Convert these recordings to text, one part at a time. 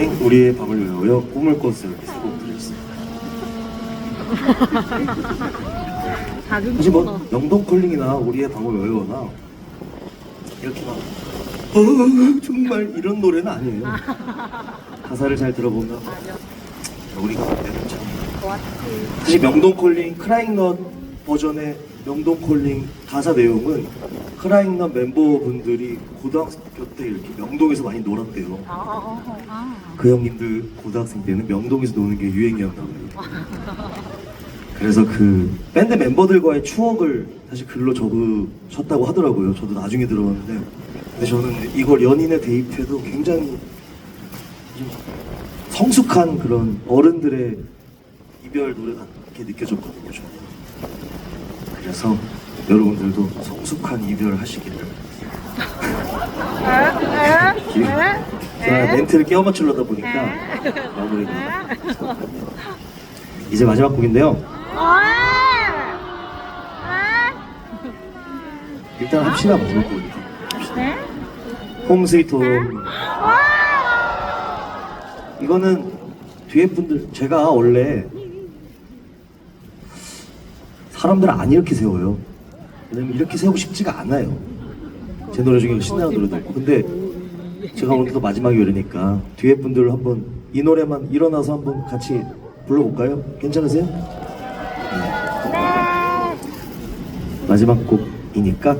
콜링 우리의 밤을 외워 꿈을 꿨어요 이렇게 세곡 드렸습니다. 작은 사실. 뭐 영동 콜링이나 우리의 밤을 외워나 이렇게 막 어, 정말 이런 노래는 아니에요. 가사를 잘 들어보면. 우리가 그때는 참 좋았지. 사실 명동 콜링 크라잉넛 버전의 명동 콜링 가사 내용은 크라잉넛 멤버분들이 고등학교 때 이렇게 명동에서 많이 놀았대요. 아, 아, 아. 그 형님들 고등학생 때는 명동에서 노는 게 유행이었나 봐요. 그래서 그 밴드 멤버들과의 추억을 사실 글로 적으셨다고 하더라고요. 저도 나중에 들어봤는데 근데 저는 이걸 연인에 대입해도 굉장히 좀 성숙한 그런 어른들의 이별 노래 같게 느껴졌거든요. 저는. 그래서 여러분들도 성숙한 이별 하시기를 에? 에? 제가 멘트를 깨워 맞추려다 보니까 마무리가 이제 마지막 곡인데요. 일단 합시다 먹을 거 이렇게. 네? 홈 스위트 홈. 이거는 뒤에 분들 제가 원래 사람들을 안 이렇게 세워요. 왜냐면 이렇게 세우고 싶지가 않아요. 제 노래 중에 신나는 노래도 있고. 근데 제가 오늘도 마지막이 이러니까 뒤에 분들 한번 이 노래만 일어나서 한번 같이 불러볼까요? 괜찮으세요? 네. 마지막 곡이니까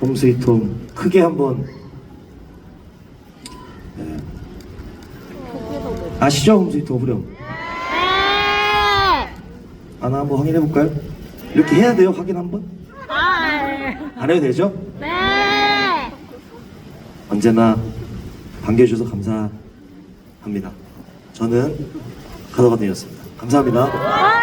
홈 스위트 홈 크게 한번 네. 아시죠? 홈 스위트 홈 후렴 하나 한번 확인해 볼까요? 이렇게 해야 돼요 확인 한번? 아. 안 해도 되죠? 네. 언제나 반겨주셔서 감사합니다. 저는 가도가 되었습니다. 감사합니다. 와!